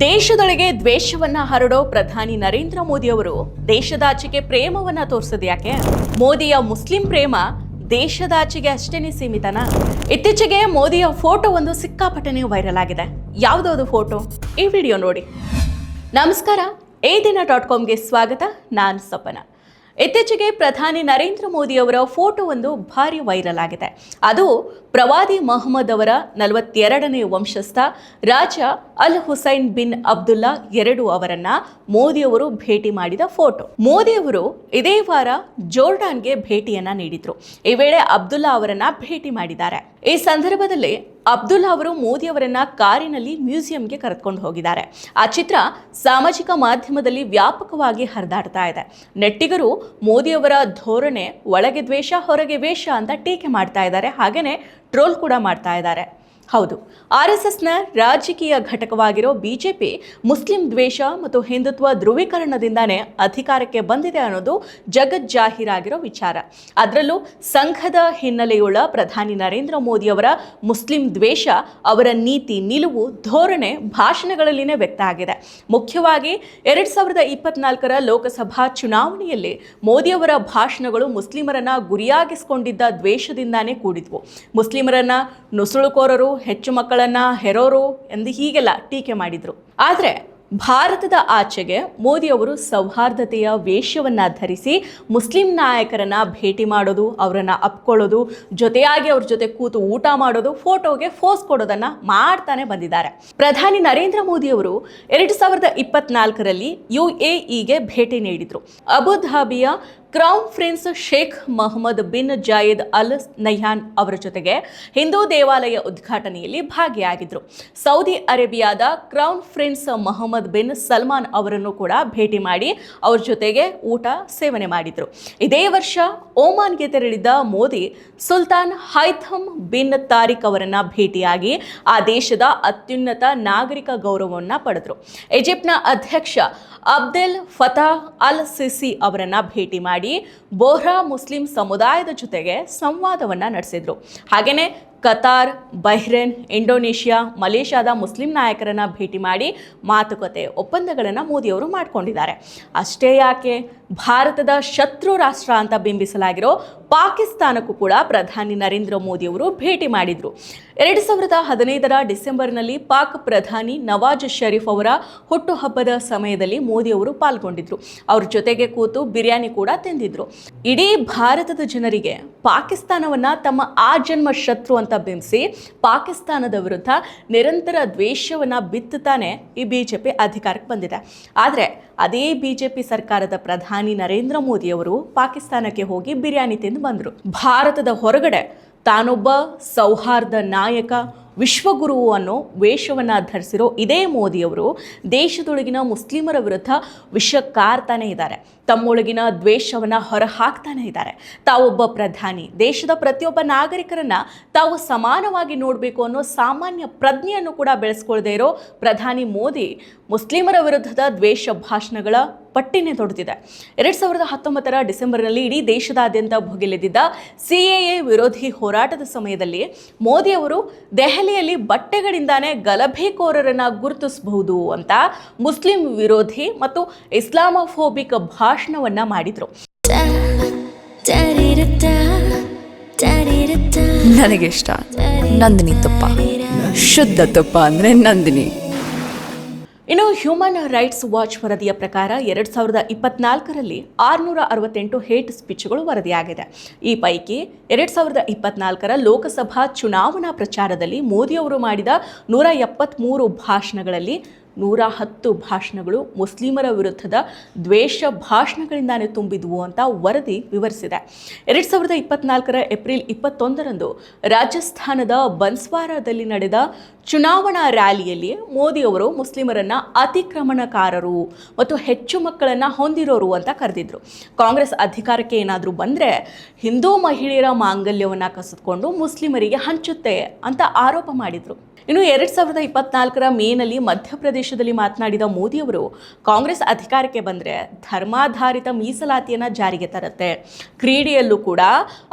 ದೇಶದೊಳಗೆ ದ್ವೇಷವನ್ನ ಹರಡೋ ಪ್ರಧಾನಿ ನರೇಂದ್ರ ಮೋದಿ ಅವರು ದೇಶದಾಚೆಗೆ ಪ್ರೇಮವನ್ನ ತೋರಿಸೋದು ಯಾಕೆ? ಮೋದಿಯ ಮುಸ್ಲಿಂ ಪ್ರೇಮ ದೇಶದಾಚೆಗೆ ಅಷ್ಟೇನೆ ಸೀಮಿತನಾ? ಇತ್ತೀಚೆಗೆ ಮೋದಿಯ ಫೋಟೋ ಒಂದು ಸಿಕ್ಕಾಪಟ್ಟನೆ ವೈರಲ್ ಆಗಿದೆ. ಯಾವುದದು ಫೋಟೋ? ಈ ವಿಡಿಯೋ ನೋಡಿ. ನಮಸ್ಕಾರ ಏ ದಿನ ಡಾಟ್ ಕಾಮ್ಗೆ ಸ್ವಾಗತ. ನಾನು ಸಪನ. ಇತ್ತೀಚೆಗೆ ಪ್ರಧಾನಿ ನರೇಂದ್ರ ಮೋದಿ ಅವರ ಫೋಟೋ ಒಂದು ಭಾರಿ ವೈರಲ್ ಆಗಿದೆ. ಅದು ಪ್ರವಾದಿ ಮೊಹಮ್ಮದ್ ಅವರ ನಲವತ್ತೆರಡನೇ ವಂಶಸ್ಥ ರಾಜ ಅಲ್ ಹುಸೈನ್ ಬಿನ್ ಅಬ್ದುಲ್ಲಾ ಎರಡು ಅವರನ್ನ ಮೋದಿಯವರು ಭೇಟಿ ಮಾಡಿದ ಫೋಟೋ. ಮೋದಿಯವರು ಇದೇ ವಾರ ಜೋರ್ಡಾನ್ಗೆ ಭೇಟಿಯನ್ನ ನೀಡಿದ್ರು. ಈ ವೇಳೆ ಅಬ್ದುಲ್ಲಾ ಅವರನ್ನ ಭೇಟಿ ಮಾಡಿದ್ದಾರೆ. ಈ ಸಂದರ್ಭದಲ್ಲಿ ಅಬ್ದುಲ್ಲಾ ಅವರು ಮೋದಿ ಅವರನ್ನ ಕಾರಿನಲ್ಲಿ ಮ್ಯೂಸಿಯಂಗೆ ಕರೆದುಕೊಂಡು ಹೋಗಿದ್ದಾರೆ. ಆ ಚಿತ್ರ ಸಾಮಾಜಿಕ ಮಾಧ್ಯಮದಲ್ಲಿ ವ್ಯಾಪಕವಾಗಿ ಹರಿದಾಡ್ತಾ ಇದೆ. ನೆಟ್ಟಿಗರು ಮೋದಿಯವರ ಧೋರಣೆ ಒಳಗೆ ದ್ವೇಷ, ಹೊರಗೆ ವೇಷ ಅಂತ ಟೀಕೆ ಮಾಡ್ತಾ ಇದ್ದಾರೆ. ಹಾಗೆಯೇ ಟ್ರೋಲ್ ಕೂಡ ಮಾಡ್ತಾ ಇದ್ದಾರೆ. ಹೌದು ಆರ್ ಎಸ್ ಎಸ್ನ ರಾಜಕೀಯ ಘಟಕವಾಗಿರೋ ಬಿಜೆಪಿ ಮುಸ್ಲಿಂ ದ್ವೇಷ ಮತ್ತು ಹಿಂದುತ್ವ ಧ್ರುವೀಕರಣದಿಂದಾನೇ ಅಧಿಕಾರಕ್ಕೆ ಬಂದಿದೆ ಅನ್ನೋದು ಜಗಜ್ಜಾಹೀರಾಗಿರೋ ವಿಚಾರ. ಅದರಲ್ಲೂ ಸಂಘದ ಹಿನ್ನೆಲೆಯುಳ್ಳ ಪ್ರಧಾನಿ ನರೇಂದ್ರ ಮೋದಿಯವರ ಮುಸ್ಲಿಂ ದ್ವೇಷ, ಅವರ ನೀತಿ ನಿಲುವು, ಧೋರಣೆ ಭಾಷಣಗಳಲ್ಲಿನೇ ವ್ಯಕ್ತ ಆಗಿದೆ. ಮುಖ್ಯವಾಗಿ ಎರಡು ಸಾವಿರದ ಇಪ್ಪತ್ನಾಲ್ಕರ ಲೋಕಸಭಾ ಚುನಾವಣೆಯಲ್ಲಿ ಮೋದಿಯವರ ಭಾಷಣಗಳು ಮುಸ್ಲಿಮರನ್ನ ಗುರಿಯಾಗಿಸಿಕೊಂಡಿದ್ದ ದ್ವೇಷದಿಂದಾನೇ ಕೂಡಿದ್ವು. ಮುಸ್ಲಿಮರನ್ನ ನುಸುಳುಕೋರರು ಹೆಚ್ಚು ಮಕ್ಕಳನ್ನ ಹೆರೋರು ಎಂದು ಹೀಗೆಲ್ಲ ಟೀಕೆ ಮಾಡಿದ್ರು. ಆದರೆ ಭಾರತದ ಆಚೆಗೆ ಮೋದಿ ಅವರು ಸೌಹಾರ್ದತೆಯ ವೇಷವನ್ನು ಧರಿಸಿ ಮುಸ್ಲಿಂ ನಾಯಕರನ್ನ ಭೇಟಿ ಮಾಡೋದು, ಅವರನ್ನು ಅಪ್ಕೊಳ್ಳೋದು, ಜೊತೆಯಾಗಿ ಅವ್ರ ಜೊತೆ ಕೂತು ಊಟ ಮಾಡೋದು, ಫೋಟೋಗೆ ಫೋಸ್ ಕೊಡೋದನ್ನ ಮಾಡ್ತಾನೆ ಬಂದಿದ್ದಾರೆ. ಪ್ರಧಾನಿ ನರೇಂದ್ರ ಮೋದಿ ಅವರು ಎರಡು ಸಾವಿರದ ಇಪ್ಪತ್ನಾಲ್ಕರಲ್ಲಿ ಯು ಎ ಇಗೆ ಭೇಟಿ ನೀಡಿದ್ರು. ಅಬುಧಾಬಿಯ crown prince Sheikh Mohammed bin Zayed Al Nahyan ಅವರ ಜೊತೆಗೆ ಹಿಂದೂ ದೇವಾಲಯ ಉದ್ಘಾಟನೆಯಲ್ಲಿ ಭಾಗಿಯಾಗಿದ್ದರು ಸೌದಿ ಅರೇಬಿಯಾದ crown prince Mohammed bin Salman ಅವರನ್ನು ಕೂಡ ಭೇಟಿ ಮಾಡಿ ಅವರ ಜೊತೆಗೆ ಊಟ ಸೇವನೆ ಮಾಡಿದರು. ಇದೇ ವರ್ಷ ಓಮಾನ್ಗೆ ತೆರಳಿದ್ದ Modi Sultan Haitham bin Tariq ಅವರನ್ನು ಭೇಟಿಯಾಗಿ ಆ ದೇಶದ ಅತ್ಯುನ್ನತ ನಾಗರಿಕ ಗೌರವವನ್ನು ಪಡೆದ್ರು. ಈಜಿಪ್ಟ್ನ ಅಧ್ಯಕ್ಷ ಅಬ್ದೆಲ್ ಫತಾ ಅಲ್ ಸಿಸಿ ಅವರನ್ನು ಭೇಟಿ ಮಾಡಿ ಬೋಹ್ರಾ ಮುಸ್ಲಿಂ ಸಮುದಾಯದ ಜೊತೆಗೆ ಸಂವಾದವನ್ನು ನಡೆಸಿದರು. ಹಾಗೆಯೇ ಕತಾರ್, ಬಹ್ರೇನ್, ಇಂಡೋನೇಷ್ಯಾ, ಮಲೇಷ್ಯಾದ ಮುಸ್ಲಿಂ ನಾಯಕರನ್ನ ಭೇಟಿ ಮಾಡಿ ಮಾತುಕತೆ, ಒಪ್ಪಂದಗಳನ್ನು ಮೋದಿಯವರು ಮಾಡಿಕೊಂಡಿದ್ದಾರೆ. ಅಷ್ಟೇ ಯಾಕೆ, ಭಾರತದ ಶತ್ರು ರಾಷ್ಟ್ರ ಅಂತ ಬಿಂಬಿಸಲಾಗಿರೋ ಪಾಕಿಸ್ತಾನಕ್ಕೂ ಕೂಡ ಪ್ರಧಾನಿ ನರೇಂದ್ರ ಮೋದಿ ಅವರು ಭೇಟಿ ಮಾಡಿದ್ರು. ಎರಡು ಸಾವಿರದ ಹದಿನೈದರ ಡಿಸೆಂಬರ್ನಲ್ಲಿ ಪಾಕ್ ಪ್ರಧಾನಿ ನವಾಜ್ ಷರೀಫ್ ಅವರ ಹುಟ್ಟುಹಬ್ಬದ ಸಮಯದಲ್ಲಿ ಮೋದಿ ಅವರು ಪಾಲ್ಗೊಂಡಿದ್ರು. ಅವ್ರ ಜೊತೆಗೆ ಕೂತು ಬಿರಿಯಾನಿ ಕೂಡ ತಿಂದಿದ್ರು. ಇಡೀ ಭಾರತದ ಜನರಿಗೆ ಪಾಕಿಸ್ತಾನವನ್ನ ತಮ್ಮ ಆಜನ್ಮ ಶತ್ರು ಅಂತ ಬಿಂಬಿಸಿ ಪಾಕಿಸ್ತಾನದ ವಿರುದ್ಧ ನಿರಂತರ ದ್ವೇಷವನ್ನ ಬಿತ್ತುತ್ತಾನೆ ಈ ಬಿಜೆಪಿ ಅಧಿಕಾರಕ್ಕೆ ಬಂದಿದೆ. ಆದರೆ ಅದೇ ಬಿಜೆಪಿ ಸರ್ಕಾರದ ಪ್ರಧಾನಿ ನರೇಂದ್ರ ಮೋದಿ ಅವರು ಪಾಕಿಸ್ತಾನಕ್ಕೆ ಹೋಗಿ ಬಿರಿಯಾನಿ ತಿಂದು ಬಂದರು. ಭಾರತದ ಹೊರಗಡೆ ತಾನೊಬ್ಬ ಸೌಹಾರ್ದ ನಾಯಕ ವಿಶ್ವಗುರು ಅನ್ನೋ ವೇಷವನ್ನು ಧರಿಸಿರೋ ಇದೇ ಮೋದಿಯವರು ದೇಶದೊಳಗಿನ ಮುಸ್ಲಿಮರ ವಿರುದ್ಧ ವಿಷ ಕಾರ್ತಾನೆ ಇದ್ದಾರೆ. ತಮ್ಮೊಳಗಿನ ದ್ವೇಷವನ್ನು ಹೊರಹಾಕ್ತಾನೆ ಇದ್ದಾರೆ. ತಾವೊಬ್ಬ ಪ್ರಧಾನಿ, ದೇಶದ ಪ್ರತಿಯೊಬ್ಬ ನಾಗರಿಕರನ್ನು ತಾವು ಸಮಾನವಾಗಿ ನೋಡಬೇಕು ಅನ್ನೋ ಸಾಮಾನ್ಯ ಪ್ರಜ್ಞೆಯನ್ನು ಕೂಡ ಬೆಳೆಸ್ಕೊಳ್ಳದೇ ಇರೋ ಪ್ರಧಾನಿ ಮೋದಿ ಮುಸ್ಲಿಮರ ವಿರುದ್ಧದ ದ್ವೇಷ ಭಾಷಣಗಳ ಪಟ್ಟಿನೇ ತೊಡುತ್ತಿದೆ ಎರಡು ಸಾವಿರದ ಹತ್ತೊಂಬತ್ತರ ಡಿಸೆಂಬರ್ನಲ್ಲಿ ಇಡೀ ದೇಶದಾದ್ಯಂತ ಭುಗಿಲೆದಿದ್ದ ಸಿಎಎ ವಿರೋಧಿ ಹೋರಾಟದ ಸಮಯದಲ್ಲಿ ಮೋದಿ ಅವರು ದೆಹಲಿಯಲ್ಲಿ ಬಟ್ಟೆಗಳಿಂದಾನೇ ಗಲಭೆಕೋರರನ್ನು ಗುರುತಿಸಬಹುದು ಅಂತ ಮುಸ್ಲಿಂ ವಿರೋಧಿ ಮತ್ತು ಇಸ್ಲಾಮೋಫೋಬಿಕ್ ಭಾಷಣವನ್ನ ಮಾಡಿದ್ರು. ನನಗಿಷ್ಟ ನಂದಿನಿ ತುಪ್ಪ. ಶುದ್ಧ ತುಪ್ಪ ಅಂದರೆ ನಂದಿನಿ. ಇನ್ನು ಹ್ಯೂಮನ್ ರೈಟ್ಸ್ ವಾಚ್ ವರದಿಯ ಪ್ರಕಾರ ಎರಡು ಸಾವಿರದ ಇಪ್ಪತ್ನಾಲ್ಕರಲ್ಲಿ ಆರುನೂರ ಅರವತ್ತೆಂಟು ಹೇಟ್ ಸ್ಪೀಚ್ಗಳು ವರದಿಯಾಗಿದೆ. ಈ ಪೈಕಿ ಎರಡು ಸಾವಿರದ ಇಪ್ಪತ್ನಾಲ್ಕರ ಲೋಕಸಭಾ ಚುನಾವಣಾ ಪ್ರಚಾರದಲ್ಲಿ ಮೋದಿಯವರು ಮಾಡಿದ ನೂರ ಎಪ್ಪತ್ತ್ಮೂರು ಭಾಷಣಗಳಲ್ಲಿ ನೂರ ಹತ್ತು ಭಾಷಣಗಳು ಮುಸ್ಲಿಮರ ವಿರುದ್ಧದ ದ್ವೇಷ ಭಾಷಣಗಳಿಂದಾನೇ ತುಂಬಿದ್ವು ಅಂತ ವರದಿ ವಿವರಿಸಿದೆ. ಎರಡು ಸಾವಿರದ ಇಪ್ಪತ್ನಾಲ್ಕರ ಏಪ್ರಿಲ್ ಇಪ್ಪತ್ತೊಂದರಂದು ರಾಜಸ್ಥಾನದ ಬನ್ಸ್ವಾರದಲ್ಲಿ ನಡೆದ ಚುನಾವಣಾ ರ್ಯಾಲಿಯಲ್ಲಿ ಮೋದಿಯವರು ಮುಸ್ಲಿಮರನ್ನ ಅತಿಕ್ರಮಣಕಾರರು ಮತ್ತು ಹೆಚ್ಚು ಮಕ್ಕಳನ್ನು ಹೊಂದಿರೋರು ಅಂತ ಕರೆದಿದ್ರು. ಕಾಂಗ್ರೆಸ್ ಅಧಿಕಾರಕ್ಕೆ ಏನಾದರೂ ಬಂದರೆ ಹಿಂದೂ ಮಹಿಳೆಯರ ಮಾಂಗಲ್ಯವನ್ನು ಕಸಿದುಕೊಂಡು ಮುಸ್ಲಿಮರಿಗೆ ಹಂಚುತ್ತೆ ಅಂತ ಆರೋಪ ಮಾಡಿದರು. ಇನ್ನು ಎರಡು ಸಾವಿರದ ಇಪ್ಪತ್ನಾಲ್ಕರ ಮೇನಲ್ಲಿ ಮಧ್ಯಪ್ರದೇಶದಲ್ಲಿ ಮಾತನಾಡಿದ ಮೋದಿಯವರು, ಕಾಂಗ್ರೆಸ್ ಅಧಿಕಾರಕ್ಕೆ ಬಂದರೆ ಧರ್ಮಾಧಾರಿತ ಮೀಸಲಾತಿಯನ್ನು ಜಾರಿಗೆ ತರುತ್ತೆ. ಕ್ರೀಡೆಯಲ್ಲೂ ಕೂಡ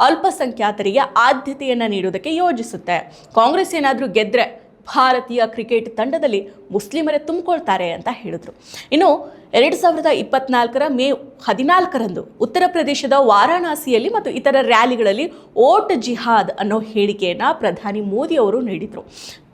ಅಲ್ಪಸಂಖ್ಯಾತರಿಗೆ ಆದ್ಯತೆಯನ್ನು ನೀಡೋದಕ್ಕೆ ಯೋಜಿಸುತ್ತೆ. ಕಾಂಗ್ರೆಸ್ ಏನಾದರೂ ಗೆದ್ದರೆ ಭಾರತೀಯ ಕ್ರಿಕೆಟ್ ತಂಡದಲ್ಲಿ ಮುಸ್ಲಿಮರೇ ತುಂಬಿಕೊಳ್ತಾರೆ ಅಂತ ಹೇಳಿದ್ರು. ಇನ್ನು ಎರಡು ಸಾವಿರದ ಇಪ್ಪತ್ನಾಲ್ಕರ ಮೇ ಹದಿನಾಲ್ಕರಂದು ಉತ್ತರ ಪ್ರದೇಶದ ವಾರಾಣಸಿಯಲ್ಲಿ ಮತ್ತು ಇತರ ರ್ಯಾಲಿಗಳಲ್ಲಿ ಓಟ್ ಜಿಹಾದ್ ಅನ್ನೋ ಹೇಳಿಕೆಯನ್ನು ಪ್ರಧಾನಿ ಮೋದಿ ಅವರು ನೀಡಿದರು.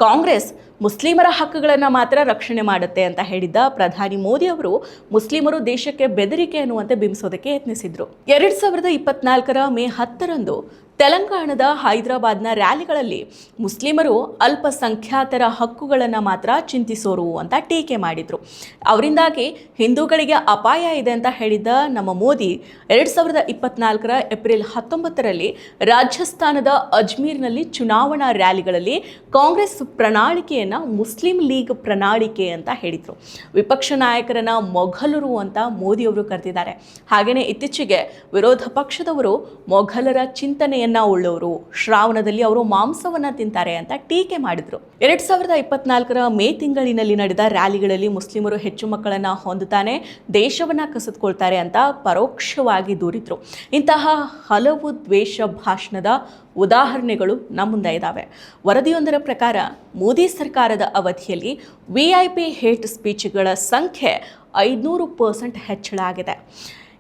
ಕಾಂಗ್ರೆಸ್ ಮುಸ್ಲಿಮರ ಹಕ್ಕುಗಳನ್ನು ಮಾತ್ರ ರಕ್ಷಣೆ ಮಾಡುತ್ತೆ ಅಂತ ಹೇಳಿದ್ದ ಪ್ರಧಾನಿ ಮೋದಿ ಅವರು ಮುಸ್ಲಿಮರು ದೇಶಕ್ಕೆ ಬೆದರಿಕೆ ಅನ್ನುವಂತೆ ಬಿಂಬಿಸೋದಕ್ಕೆ ಯತ್ನಿಸಿದ್ರು. ಎರಡು ಸಾವಿರದ ಇಪ್ಪತ್ನಾಲ್ಕರ ಮೇ ಹತ್ತರಂದು ತೆಲಂಗಾಣದ ಹೈದರಾಬಾದ್ನ ರ್ಯಾಲಿಗಳಲ್ಲಿ ಮುಸ್ಲಿಮರು ಅಲ್ಪಸಂಖ್ಯಾತರ ಹಕ್ಕುಗಳನ್ನು ಮಾತ್ರ ಚಿಂತಿಸೋರು ಅಂತ ಟೀಕೆ ಮಾಡಿದರು. ಅವರಿಂದಾಗಿ ಹಿಂದೂಗಳಿಗೆ ಅಪಾಯ ಇದೆ ಅಂತ ಹೇಳಿದ್ದ ನಮ್ಮ ಮೋದಿ, ಎರಡು ಸಾವಿರದ ಇಪ್ಪತ್ನಾಲ್ಕರ ಏಪ್ರಿಲ್ ಹತ್ತೊಂಬತ್ತರಲ್ಲಿ ರಾಜಸ್ಥಾನದ ಅಜ್ಮೀರ್ನಲ್ಲಿ ಚುನಾವಣಾ ರ್ಯಾಲಿಗಳಲ್ಲಿ ಕಾಂಗ್ರೆಸ್ ಪ್ರಣಾಳಿಕೆಯನ್ನು ಮುಸ್ಲಿಂ ಲೀಗ್ ಪ್ರಣಾಳಿಕೆ ಅಂತ ಹೇಳಿದರು. ವಿಪಕ್ಷ ನಾಯಕರನ್ನ ಮೊಘಲರು ಅಂತ ಮೋದಿಯವರು ಕರೆದಿದ್ದಾರೆ. ಹಾಗೆಯೇ ಇತ್ತೀಚೆಗೆ ವಿರೋಧ ಪಕ್ಷದವರು ಮೊಘಲರ ಚಿಂತನೆಯನ್ನ ಉಳ್ಳವರು ಶ್ರಾವಣದಲ್ಲಿ ಅವರು ಮಾಂಸವನ್ನ ತಿಂತಾರೆ ಅಂತ ಟೀಕೆ ಮಾಡಿದ್ರು. ಎರಡ್ ಸಾವಿರದ ಇಪ್ಪತ್ನಾಲ್ಕರ ಮೇ ತಿಂಗಳಿನಲ್ಲಿ ನಡೆದ ರ್ಯಾಲಿಗಳಲ್ಲಿ ಮುಸ್ಲಿಮರು ಹೆಚ್ಚು ಮಕ್ಕಳನ್ನ ಹೊಂದುತ್ತಾನೆ, ದೇಶವನ್ನ ಕಸಿದುಕೊಳ್ತಾರೆ ಅಂತ ಪರೋಕ್ಷವಾಗಿ ದೂರಿದ್ರು. ಇಂತಹ ಹಲವು ದ್ವೇಷ ಭಾಷಣದ ಉದಾಹರಣೆಗಳು ನಮ್ಮ ಮುಂದೆ ಇದ್ದಾವೆ ವರದಿಯೊಂದರ ಪ್ರಕಾರ, ಮೋದಿ ಸರ್ಕಾರದ ಅವಧಿಯಲ್ಲಿ ವಿ ಐ ಪಿ ಹೇಟ್ ಸ್ಪೀಚ್ಗಳ ಸಂಖ್ಯೆ ಐದುನೂರು ಪರ್ಸೆಂಟ್ ಹೆಚ್ಚಳ ಆಗಿದೆ.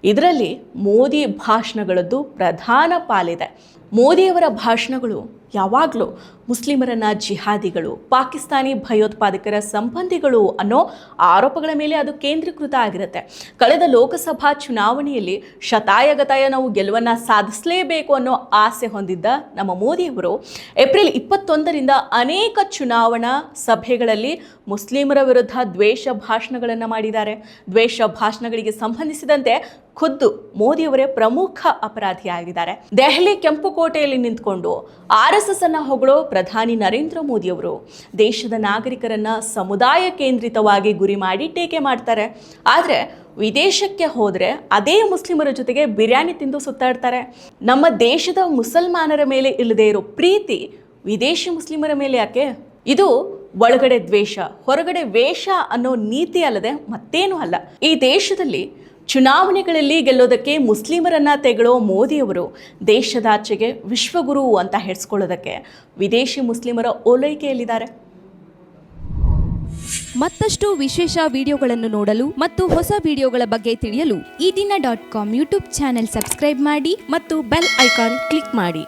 ಇದರಲ್ಲಿ ಮೋದಿ ಭಾಷಣಗಳದ್ದು ಪ್ರಧಾನ ಪಾಲಿದೆ. ಮೋದಿಯವರ ಭಾಷಣಗಳು ಯಾವಾಗಲೂ ಮುಸ್ಲಿಮರನ್ನ ಜಿಹಾದಿಗಳು, ಪಾಕಿಸ್ತಾನಿ ಭಯೋತ್ಪಾದಕರ ಸಂಬಂಧಿಗಳು ಅನ್ನೋ ಆರೋಪಗಳ ಮೇಲೆ ಅದು ಕೇಂದ್ರೀಕೃತ ಆಗಿರುತ್ತೆ. ಕಳೆದ ಲೋಕಸಭಾ ಚುನಾವಣೆಯಲ್ಲಿ ಶತಾಯಗತಾಯ ನಾವು ಗೆಲುವನ್ನು ಸಾಧಿಸಲೇಬೇಕು ಅನ್ನೋ ಆಸೆ ಹೊಂದಿದ್ದ ನಮ್ಮ ಮೋದಿಯವರು ಏಪ್ರಿಲ್ ಇಪ್ಪತ್ತೊಂದರಿಂದ ಅನೇಕ ಚುನಾವಣಾ ಸಭೆಗಳಲ್ಲಿ ಮುಸ್ಲಿಮರ ವಿರುದ್ಧ ದ್ವೇಷ ಭಾಷಣಗಳನ್ನು ಮಾಡಿದ್ದಾರೆ. ದ್ವೇಷ ಭಾಷಣಗಳಿಗೆ ಸಂಬಂಧಿಸಿದಂತೆ ಖುದ್ದು ಮೋದಿಯವರೇ ಪ್ರಮುಖ ಅಪರಾಧಿಯಾಗಿದ್ದಾರೆ. ದೆಹಲಿ ಕೆಂಪುಕೋಟೆಯಲ್ಲಿ ನಿಂತ್ಕೊಂಡು ಆರ್ ಎಸ್ ಎಸ್ ಅನ್ನ ಹೊಗಳೋ ಪ್ರಧಾನಿ ನರೇಂದ್ರ ಮೋದಿಯವರು ದೇಶದ ನಾಗರಿಕರನ್ನ ಸಮುದಾಯ ಕೇಂದ್ರಿತವಾಗಿ ಗುರಿ ಮಾಡಿ ಟೀಕೆ ಮಾಡ್ತಾರೆ. ಆದರೆ ವಿದೇಶಕ್ಕೆ ಹೋದರೆ ಅದೇ ಮುಸ್ಲಿಮರ ಜೊತೆಗೆ ಬಿರಿಯಾನಿ ತಿಂದು ಸುತ್ತಾಡ್ತಾರೆ. ನಮ್ಮ ದೇಶದ ಮುಸಲ್ಮಾನರ ಮೇಲೆ ಇಲ್ಲದೇ ಇರೋ ಪ್ರೀತಿ ವಿದೇಶಿ ಮುಸ್ಲಿಮರ ಮೇಲೆ ಯಾಕೆ? ಇದು ಒಳಗಡೆ ದ್ವೇಷ, ಹೊರಗಡೆ ವೇಷ ಅನ್ನೋ ನೀತಿ ಅಲ್ಲದೆ ಮತ್ತೇನೂ ಅಲ್ಲ. ಈ ದೇಶದಲ್ಲಿ ಚುನಾವಣೆಗಳಲ್ಲಿ ಗೆಲ್ಲೋದಕ್ಕೆ ಮುಸ್ಲಿಮರನ್ನ ತೆಗಳೋ ಮೋದಿಯವರು ದೇಶದಾಚೆಗೆ ವಿಶ್ವಗುರು ಅಂತ ಹೆಡ್ಸ್ಕೊಳ್ಳೋದಕ್ಕೆ ವಿದೇಶಿ ಮುಸ್ಲಿಮರ ಓಲೈಕೆಯಲ್ಲಿದ್ದಾರೆ. ಮತ್ತಷ್ಟು ವಿಶೇಷ ವಿಡಿಯೋಗಳನ್ನು ನೋಡಲು ಮತ್ತು ಹೊಸ ವಿಡಿಯೋಗಳ ಬಗ್ಗೆ ತಿಳಿಯಲು ಈ ದಿನ dot com YouTube channel subscribe ಮಾಡಿ ಮತ್ತು ಬೆಲ್ ಐಕಾನ್ ಕ್ಲಿಕ್ ಮಾಡಿ.